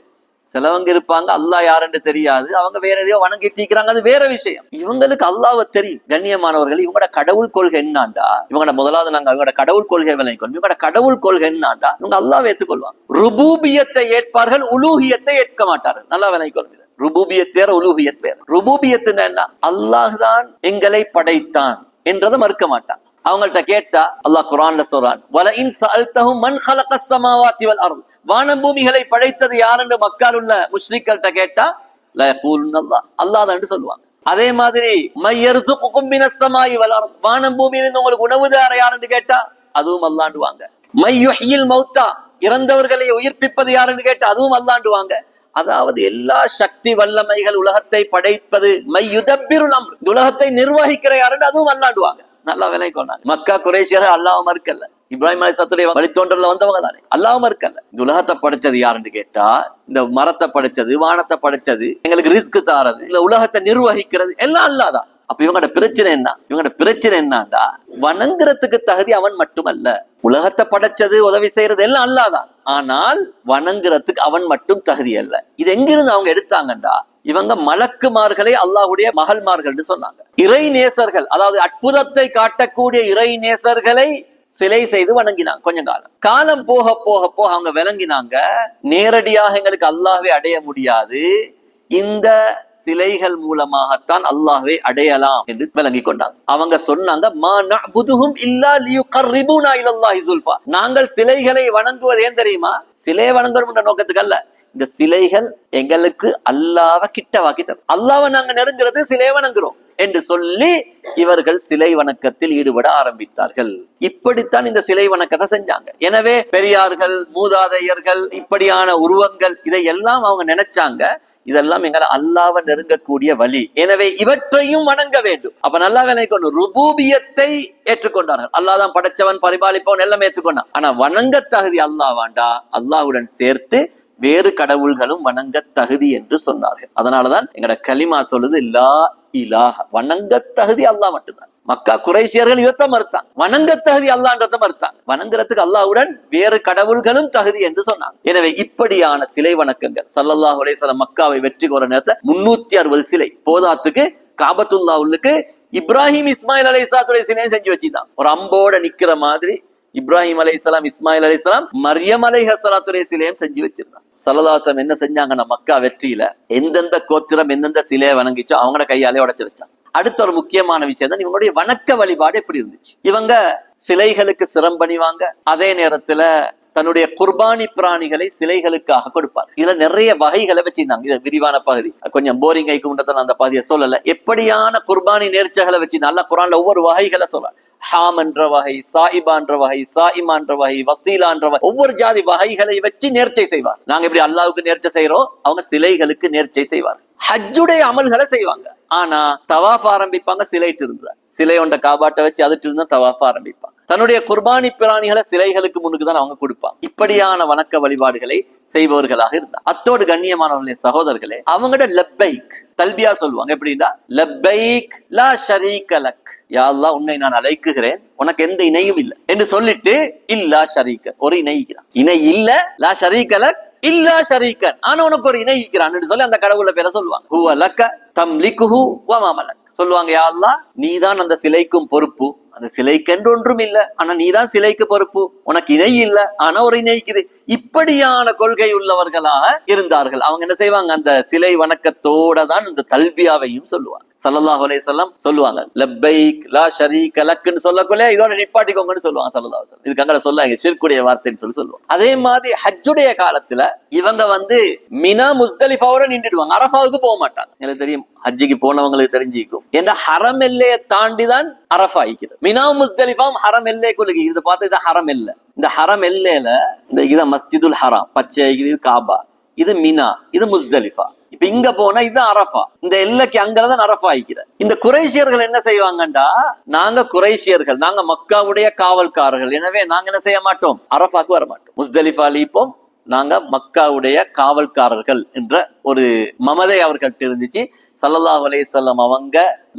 சிலவங்க இருப்பாங்க அல்லாஹ் யாருன்னு தெரியாது. அவங்க வேற எதையோ வணங்கிட்டு இருக்கிறாங்க அது வேற விஷயம். இவங்களுக்கு அல்லாவை தெரியும். கண்ணியமானவர்கள் இவங்களோட கடவுள் கொள்கை என்னாண்டா? இவங்களோட முதலாவது நாங்க இவங்களோட கடவுள் கொள்கை விளங்கிக்கொள்ளும் இவங்களோட கடவுள் கொள்கை என்னாண்டா? இவங்க அல்லாஹ் ஏற்றுக்கொள்வாங்க. ருபூபியத்தை ஏற்பார்கள் உலூகியத்தை ஏற்க மாட்டார்கள். நல்லா விலை இதை. ருபூபியத் வேற உலூகியத் வேற ருபூபியத் என்ன? அல்லாஹ் தான் எங்களை படைத்தான் என்றதை மறுக்க மாட்டான். அவங்கள்ட்ட கேட்டா அல்லாஹ் குரான்ல சொல்றான் வல இன் சஅல்தஹும் மன் ஹலக ஸமாவாத்தி வல் அர்த். வானம் பூமிகளை படைத்தது யாருன்னு மக்கள் மக்கால் உள்ள முஸ்லிக்கள்கிட்ட கேட்டா அல்லாஹ். சொல்லுவாங்க. அதே மாதிரி மையரசு மினஸ்ஸமாய் வளரும் வானம் பூமியிலிருந்து உங்களுக்கு உணவு தார யாருன்னு கேட்டா அதுவும் அல்லாண்டுவாங்க மையுஹியில் மௌத்தா. இறந்தவர்களை உயிர்ப்பிப்பது யாருன்னு கேட்டா அதுவும் அல்லாண்டுவாங்க அதாவது எல்லா சக்தி வல்லமைகள் உலகத்தை படைப்பது மையுதப்பிருளம் உலகத்தை நிர்வகிக்கிற யாருன்னு அதுவும் அல்லாண்டுவாங்க நல்லா விலை கொண்டாங்க மக்கா குரேஷியர் அல்லாஹ் இருக்கல்ல இப்ராஹிம் அலிசாத்துடைய வழித்தோன்றல வந்தவங்க தானே. அல்லாம மறுக்கல்ல இந்த உலகத்தை படைச்சது யாருன்னு கேட்டா இந்த மரத்தை படைச்சது வானத்தை படைச்சது எங்களுக்கு ரிஸ்க் தாரது இல்ல உலகத்தை நிர்வகிக்கிறது எல்லாம் அல்லாதான் அப்ப இவங்களோட பிரச்சனை என்ன? இவங்களோட பிரச்சனை என்னண்டா வணங்குறதுக்கு தகுதி அவன் மட்டுமல்ல. உலகத்தை படைச்சது உதவி செய்யறது எல்லாம் அல்லாதான் ஆனால் வணங்குறதுக்கு அவன் மட்டும் தகுதி அல்ல. இது எங்கிருந்து அவங்க எடுத்தாங்கண்டா இவங்க மலக்குமார்களை அல்லாஹுடைய மகள்மார்கள் சொன்னாங்க. இறை நேசர்கள் அதாவது அற்புதத்தை காட்டக்கூடிய இறை நேசர்களை சிலை செய்து வணங்கினாங்க. கொஞ்ச காலம். காலம் போக போக போக அவங்க விளங்கினாங்க. நேரடியாக எங்களுக்கு அல்லாஹ்வே அடைய முடியாது. இந்த சிலைகள் மூலமாகத்தான் அல்லாஹ்வை அடையலாம் என்று விளங்கி கொண்டாங்க. அவங்க சொன்னாங்க மா இல்லா நாங்கள் சிலைகளை வணங்குவது ஏன் தெரியுமா? சிலை வணங்குறோம் என்ற நோக்கத்துக்கு அல்ல. இந்த சிலைகள் எங்களுக்கு அல்லாஹ்வ கிட்டவாக்கி தரும். அல்லாவை நாங்க நெருங்குறது சிலை வணங்குறோம். என்று சொல்லி இவர்கள் சிலை வணக்கத்தில் ஈடுபட ஆரம்பித்தார்கள். இப்படித்தான் இந்த சிலை வணக்கத்தை செஞ்சாங்க. எனவே பெரியார்கள் மூதாதையர்கள் இப்படியான உருவங்கள் இதையெல்லாம் அவங்க நினைச்சாங்க. இதெல்லாம் எங்களை அல்லாவை நெருங்கக்கூடிய வழி. எனவே இவற்றையும் வணங்க வேண்டும். அப்ப நல்லா வேலை கொண்டு ருபூபியத்தை ஏற்றுக்கொண்டார்கள். அல்லாஹ் தான் படைச்சவன் பரிபாலிப்பவன் எல்லாம் ஏற்றுக்கொண்டான். ஆனா வணங்க தகுதி அல்லாஹ் வாண்டா? அல்லாஹ்வுடன் சேர்த்து வேறு கடவுள்களும் வணங்க தகுதி என்று சொன்னார்கள். அதனாலதான் எங்கட கலிமா சொல்லுது லா இலாஹ வணங்க தகுதி அல்லாஹ் மட்டும்தான். மக்கா குறைசியர்கள் இதைத்தான் மறுத்தான். வணங்க தகுதி அல்லான்றத மறுத்தாங்க வணங்குறதுக்கு அல்லாவுடன் வேறு கடவுள்களும் தகுதி என்று சொன்னாங்க. எனவே இப்படியான சிலை வணக்கங்கள் சல்லல்லாஹ் அலைஹி மக்காவை வெற்றி கோர நேரத்தை முன்னூத்தி அறுபது சிலை. போதாத்துக்கு காபத்துல்லா உள்ளுக்கு இப்ராஹிம் இஸ்மாயில் அலைஹிஸ்ஸலாத்துடைய சிலையை செஞ்சு வச்சுதான் ஒரு அம்போட நிக்கிற மாதிரி இப்ராஹிம் அலைஹிஸ்ஸலாம் இஸ்மாயில் அலைஹிஸ்ஸலாம் மரியம் அலைஹிஸ்ஸலாத்துடைய சிலையும் செஞ்சு வச்சிருந்தான். சல்லல்லாஹு என்ன செஞ்சாங்கன்னா மக்கா வெற்றியில எந்தெந்த கோத்திரம் எந்தெந்த சிலையை வணங்கிச்சோ அவங்களோட கையாலே உடச்சு வச்சாங்க அடுத்த ஒரு முக்கியமான விஷயம் தான் இவங்களுடைய வணக்க வழிபாடு எப்படி இருந்துச்சு? இவங்க சிலைகளுக்கு சிரம்பணிவாங்க அதே நேரத்துல தன்னுடைய குர்பானி பிராணிகளை சிலைகளுக்காக கொடுப்பார். இதுல நிறைய வகைகளை வச்சிருந்தாங்க. இது விரிவான பகுதி. கொஞ்சம் போரிங் ஐக்குண்டத்தை அந்த பகுதியை சொல்லல. எப்படியான குர்பானி நேர்ச்சிகளை வச்சு நல்ல குரான்ல ஒவ்வொரு வகைகளை சொல்லலாம். ஹாம் என்ற வகை சாயிபான்ற வகை சாயிமான்ற வகை வசீலான்ற வகை ஒவ்வொரு ஜாதி வகைகளை வச்சு நேர்ச்சை செய்வார். நாங்க எப்படி அல்லாவுக்கு நேர்ச்சை செய்யறோம் அவங்க சிலைகளுக்கு நேர்ச்சை செய்வார் ஹஜ்ஜுடைய அமல்களை செய்வாங்க. ஆனா தவாஃப் ஆரம்பிப்பாங்க சிலைட்டு இருந்தா சிலை ஒன்றை காபாட்டை வச்சு அதுட்டு இருந்தா தவாஃப் ஆரம்பிப்பாங்க. தன்னுடைய குர்பானி பிராணிகளை சிலைகளுக்கு முன்னுக்கு தான் அவங்க கொடுப்பாங்க. இப்படியான வணக்க வழிபாடுகளை செய்பவர்களாக இருந்தா அத்தோடு கண்ணியமானவர்களே சகோதரர்களே அவங்களோட லெப்பைக் தல்பியா சொல்லுவாங்க. எப்படின்னா லெப்பைக் லா ஷரீக லக். யா உன்னை நான் அழைக்குகிறேன். உனக்கு எந்த இணையும் இல்லை. என்று சொல்லிட்டு இல்லா ஷரீக்க ஒரு இணைகிறான் இணை இல்ல லா ஷரீக லக் இல்லா ஷரீக்கன் ஆனா உனக்கு ஒரு இணைக்கிறான் சொல்லி அந்த கடவுள பேரை சொல்லுவாங்க. ஹூ அலக்க தம் லிக்குஹு வமாமலக் சொல்லுவாங்க யா நீதான் அந்த சிலைக்கும் பொறுப்பு. அந்த சிலைக்கென்று ஒன்றும் இல்லை. ஆனா நீதான் சிலைக்கு பொறுப்பு. உனக்கு இணை இல்லை. ஆனா ஒரு இணைக்குது இப்படியான கொள்கை உள்ளவர்களாக இருந்தார்கள். அவங்க என்ன செய்வாங்க? அந்த சிலை வணக்கத்தோட தான் இந்த தல்பியாவையும் சொல்லுவாங்க. சல்லல்லாஹு அலைஹி சொல்லுவாங்க. லப்பைக் லா ஷரீக் லக்குன்னு சொல்லக்குள்ள இதோட நிப்பாட்டிக்கோங்கன்னு சொல்லுவாங்க சல்லல்லாஹு இது வஸல்லம். இதுக்கு அங்கே சொல்லாங்க சிற்குடைய வார்த்தைன்னு சொல்லி சொல்லுவாங்க. அதே மாதிரி ஹஜ்ஜுடைய காலத்துல இவங்க வந்து மினா முஸ்தலிஃபாவோட நின்றுடுவாங்க. அரஃபாவுக்கு போக மாட்டாங்க. எனக்கு தெரியும் ஹஜ்ஜிக்கு போனவங்களுக்கு தெரிஞ்சிக்கும் ஏன்னா ஹரம் எல்லையை தாண்டி தான் அரஃபா ஆயிக்கிறது மினா முஸ்தலிஃபாவும் ஹரம் எல்லைக்குள்ள இது பார்த்து இது ஹரம் இல்லை இந்த ஹரம் எல்லையில இந்த இத மஸ்ஜிதுல் ஹராம் பச்சை இது காபா இது மினா இது முஸ்தலிஃபா. இப்ப இங்க போனா இது அரஃபா. இந்த எல்லைக்கு அங்கதான் அரஃபா ஆயிக்கிற. இந்த குறைஷியர்கள் என்ன செய்வாங்கண்டா? நாங்க குறைஷியர்கள் நாங்க மக்காவுடைய காவல்காரர்கள். எனவே நாங்க என்ன செய்ய மாட்டோம்? அரஃபாக்கு வர மாட்டோம். முஸ்தலிஃபா லீப்போம் நாங்க மக்காவுடைய காவல்காரர்கள் என்ற ஒரு மமதை அவர்கள்ட்ட இருந்துச்சு. சல்லல்லாஹ் அலையம் அவங்க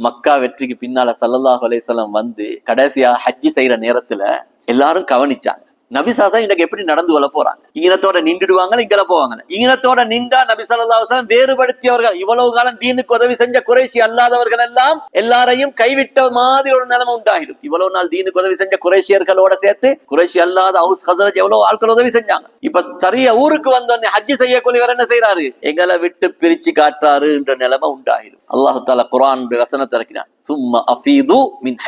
மக்கா வெற்றிக்கு பின்னால சல்லல்லாஹ் அலையம் வந்து கடைசியா ஹஜ்ஜி செய்யற நேரத்துல எல்லாரும் கவனிச்சாங்க. நபிசாசா இன்னைக்கு எப்படி நடந்து கொள்ள போறாங்க? இங்கிலத்தோட நின்றுடுவாங்க இங்கல போவாங்க இங்கிலத்தோட நின்றா நபி சல்லாஹ் வேறுபடுத்தியவர்கள். இவ்வளவு காலம் தீனுக்கு உதவி செஞ்ச குறைசி அல்லாதவர்கள் எல்லாம் எல்லாரையும் கைவிட்ட மாதிரி ஒரு நிலைமை உண்டாகிடும். இவ்வளவு நாள் தீனுக்கு உதவி செஞ்ச குறைசியர்களோட சேர்த்து குறைசி அல்லாத ஹவுஸ் ஹசரத் எவ்வளவு ஆட்கள் உதவி செஞ்சாங்க? இப்ப சரியா ஊருக்கு வந்தோடனே ஹஜ்ஜி செய்யக்கூடிய என்ன செய்யறாரு எங்களை விட்டு பிரிச்சு காட்டுறாரு என்ற நிலைமை உண்டாகிடும். அல்லாஹு தாலா குரான் வசனத்தை சும்மா அஃபீது மின்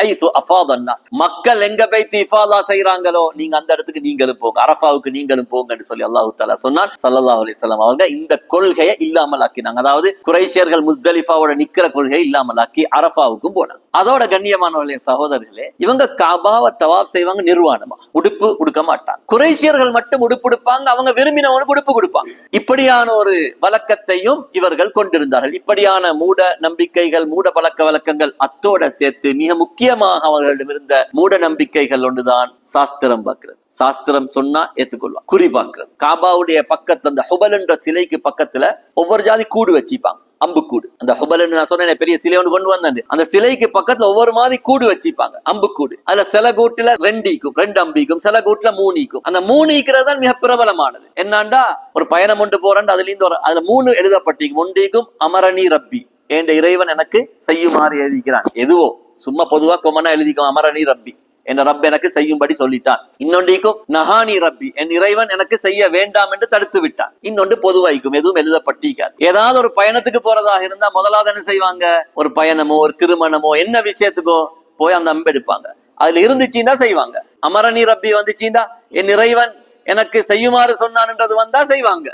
மக்கள் எங்க போய் இஃபாதா செய்றாங்களோ நீங்க அந்த இடத்துக்கு நீங்களும் போங்க. அரஃபாவுக்கு நீங்களும் போங்கன்னு சொல்லி அல்லாஹு தாலா சொன்னார் சல்லல்லாஹு அலிஸ்லாம் அவங்க இந்த கொள்கையை இல்லாமல் ஆக்கினாங்க. அதாவது குறைஷியர்கள் முஸ்தலிஃபாவோட நிக்கிற கொள்கையை இல்லாமல் ஆக்கி அரஃபாவுக்கும் போனாங்க. அதோட கண்ணியமானவர்களே சகோதரர்களே இவங்க காபாவை தவாப் செய்வாங்க நிர்வாணமா. உடுப்பு உடுக்க மாட்டாங்க. குரேஷியர்கள் மட்டும் உடுப்பு உடுப்பாங்க அவங்க விரும்பினவங்களுக்கு உடுப்பு கொடுப்பாங்க. இப்படியான ஒரு வழக்கத்தையும் இவர்கள் கொண்டிருந்தார்கள். இப்படியான மூட நம்பிக்கைகள் மூட பழக்க வழக்கங்கள் அத்தோட சேர்த்து மிக முக்கியமாக அவர்களிடம் இருந்த மூட நம்பிக்கைகள் ஒன்றுதான் சாஸ்திரம் பார்க்கிறது. சாஸ்திரம் சொன்னா ஏத்துக்கொள்வாங்க குறி பார்க்கிறது. காபாவுடைய பக்கத்து அந்த ஹுபல் என்ற சிலைக்கு பக்கத்துல ஒவ்வொரு ஜாதி கூடு வச்சிப்பாங்க அம்புக்கூடு. அந்த ஹுபல்னு நான் சொன்னேன் பெரிய சிலை ஒன்று கொண்டு வந்தேன் அந்த சிலைக்கு பக்கத்துல ஒவ்வொரு மாதிரி கூடு வச்சிருப்பாங்க அம்புக்கூடு. அதுல சில கூட்டுல ரெண்டிக்கும் ரெண்டு அம்பிக்கும் சில கூட்டுல மூணிக்கும். அந்த மூணிக்கிறது தான் மிக பிரபலமானது. என்னண்டா? ஒரு பயணம் ஒன்று போறேன் அதுல இருந்து ஒரு அதுல மூணு எழுதப்பட்டிருக்கும். ஒன்றிக்கும் அமரணி ரப்பி. என்ற இறைவன் எனக்கு செய்யுமாறு எழுதிக்கிறான் எதுவோ? சும்மா பொதுவா கொமனா எழுதிக்கும் அமரணி ரப்பி என் ரப் எனக்கு செய்யும்படி சொல்லிட்டான். இன்னொன்றைக்கும் நஹானி ரப்பி என் இறைவன் எனக்கு செய்ய வேண்டாம் என்று தடுத்து விட்டான். இன்னொன்று பொதுவாய்க்கும் எதுவும் எழுதப்பட்டிருக்காது. ஏதாவது ஒரு பயணத்துக்கு போறதாக இருந்தா முதலாவது என்ன செய்வாங்க? ஒரு பயணமோ ஒரு திருமணமோ என்ன விஷயத்துக்கோ போய் அந்த அம்பு எடுப்பாங்க. அதுல இருந்துச்சுன்னா செய்வாங்க. அமரணி ரப்பி வந்துச்சுன்னா என் இறைவன் எனக்கு செய்யுமாறு சொன்னான்ன்றது வந்தா செய்வாங்க.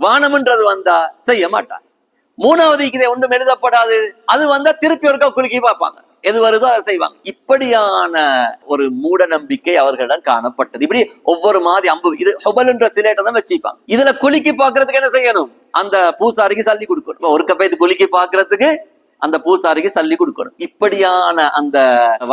வானம்ன்றது வந்தா செய்ய மாட்டான். மூணாவது இதை ஒன்றும் எழுதப்படாது. அது வந்தா திருப்பி ஒருக்கா குலுக்கி பார்ப்பாங்க. எது வருதோ அதை செய்வாங்க. இப்படியான ஒரு மூட நம்பிக்கை அவர்களிடம் காணப்பட்டது. இப்படி ஒவ்வொரு மாதிரி அம்பு இது ஹொபல்ன்ற சிலேட்டை தான் வச்சுப்பாங்க. இதுல குலுக்கி பாக்குறதுக்கு என்ன செய்யணும்? அந்த பூசாரிக்கு சல்லி கொடுக்கணும். ஒரு கப்பைத்து குலுக்கி பாக்குறதுக்கு அந்த பூசாரிக்கு சல்லி கொடுக்கணும். இப்படியான அந்த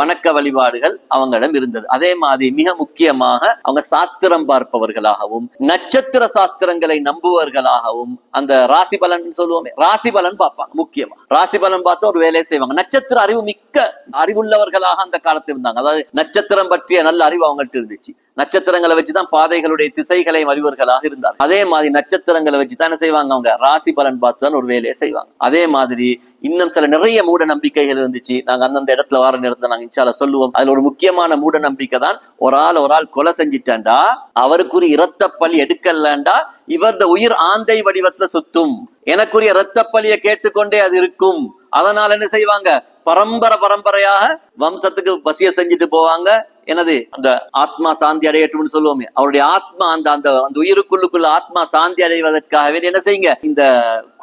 வணக்க வழிபாடுகள் அவங்களிடம் இருந்தது. அதே மாதிரி மிக முக்கியமாக அவங்க சாஸ்திரம் பார்ப்பவர்களாகவும் நட்சத்திர சாஸ்திரங்களை நம்புவர்களாகவும் அந்த ராசி பலன் சொல்லுவோமே ராசி பலன் பார்ப்பாங்க முக்கியமா. ராசி பலன் பார்த்து ஒரு வேலையை செய்வாங்க. நட்சத்திர அறிவு மிக்க அறிவுள்ளவர்களாக அந்த காலத்தில் இருந்தாங்க அதாவது நட்சத்திரம் பற்றிய நல்ல அறிவு அவங்கள்ட்ட இருந்துச்சு. நட்சத்திரங்களை வச்சுதான் பாதைகளுடைய திசைகளை அறிவர்களாக இருந்தார் அதே மாதிரி நட்சத்திரங்களை வச்சு தானே செய்வாங்க அவங்க? ராசி பலன் பார்த்து தான் ஒரு வேலையை செய்வாங்க. அதே மாதிரி இன்னும் சில நிறைய மூட நம்பிக்கைகள் இருந்துச்சு. நாங்க அந்தந்த இடத்துல வர நேரத்துல நாங்க இன்ஷால சொல்லுவோம். அதுல ஒரு முக்கியமான மூட நம்பிக்கை தான் ஒரு ஆள் ஒரு ஆள் கொலை செஞ்சிட்டாண்டா அவருக்குரிய இரத்த பலி எடுக்கலாண்டா இவருடைய உயிர் ஆந்தை வடிவத்துல சுத்தும். எனக்குரிய இரத்த பலியை கேட்டுக்கொண்டே அது இருக்கும். அதனால என்ன செய்வாங்க? பரம்பரை பரம்பரையாக வம்சத்துக்கு வசிய செஞ்சுட்டு போவாங்க. என்னது? அந்த ஆத்மா சாந்தி அடையட்டும்னு சொல்லுவோமே. அவருடைய ஆத்மா அந்த அந்த அந்த உயிருக்குள்ளுக்குள்ள ஆத்மா சாந்தி அடைவதற்காகவே என்ன செய்யுங்க? இந்த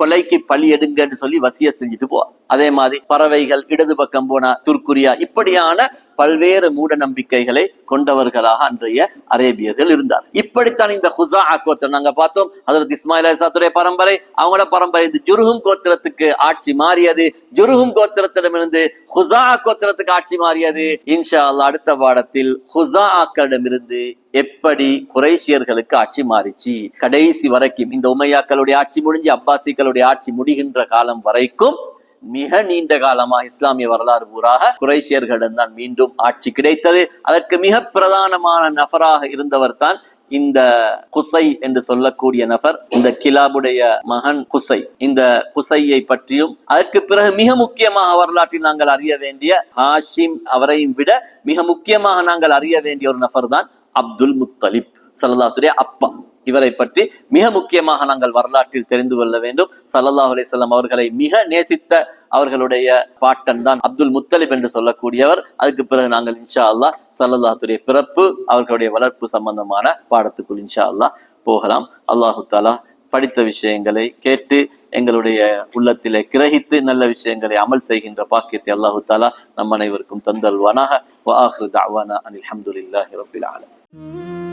கொலைக்கு பழி எடுங்கன்னு சொல்லி வசிய செஞ்சுட்டு போவா அதே மாதிரி பறவைகள் இடது பக்கம் போனா துர்க்குரியா இப்படியான பல்வேறு மூட நம்பிக்கைகளை கொண்டவர்களாக அன்றைய அரேபியர்கள் இருந்தார். இப்படித்தான் இந்த ஹுசா கோத்திரம் நாங்க பார்த்தோம். அதற்கு இஸ்மாயில் அலிசாத்துடைய பரம்பரை அவங்களோட பரம்பரை இந்த ஜுருகும் கோத்திரத்துக்கு ஆட்சி மாறியது. ஜுருகும் கோத்திரத்திடமிருந்து ஹுசா கோத்திரத்துக்கு ஆட்சி மாறியது. இன்ஷா அல்லாஹ் அடுத்த பாடத்தில் ஹுசா ஆக்களிடமிருந்து எப்படி குரேஷியர்களுக்கு ஆட்சி மாறிச்சு? கடைசி வரைக்கும் இந்த உமையாக்களுடைய ஆட்சி முடிஞ்சு அப்பாசிக்களுடைய ஆட்சி முடிகின்ற காலம் வரைக்கும் மிக நீண்ட காலமா இஸ்லாமிய வரலாறு பூராக குரேஷியர்களிடம் தான் மீண்டும் ஆட்சி கிடைத்தது. அதற்கு மிக பிரதானமான நபராக இருந்தவர் தான் இந்த குசை என்று சொல்லக்கூடிய நபர் இந்த கிலாபுடைய மகன் குசை. இந்த குசையை பற்றியும் அதற்கு பிறகு மிக முக்கியமாக வரலாற்றில் நாங்கள் அறிய வேண்டிய ஹாஷிம் அவரையும் விட மிக முக்கியமாக நாங்கள் அறிய வேண்டிய ஒரு நபர் தான் அப்துல் முத்தலிப் சல்லாத்துடைய அப்பா. இவரை பற்றி மிக முக்கியமாக நாங்கள் வரலாற்றில் தெரிந்து கொள்ள வேண்டும். சல்லல்லாஹ் அலிசல்லாம் அவர்களை மிக நேசித்த அவர்களுடைய பாட்டன் தான் அப்துல் முத்தலிப் என்று சொல்லக்கூடியவர். அதுக்கு பிறகு நாங்கள் இன்ஷா அல்லா சல்லல்லாஹுடைய பிறப்பு அவர்களுடைய வளர்ப்பு சம்பந்தமான பாடத்துக்குள் இன்ஷா அல்லாஹ் போகலாம். அல்லாஹு தாலா படித்த விஷயங்களை கேட்டு எங்களுடைய உள்ளத்திலே கிரகித்து நல்ல விஷயங்களை அமல் செய்கின்ற பாக்கியத்தை அல்லாஹு தாலா நம் அனைவருக்கும் தந்தல்வானாக வ ஆஹிரு தஅவானா அனில் ஹம்துலில்லாஹி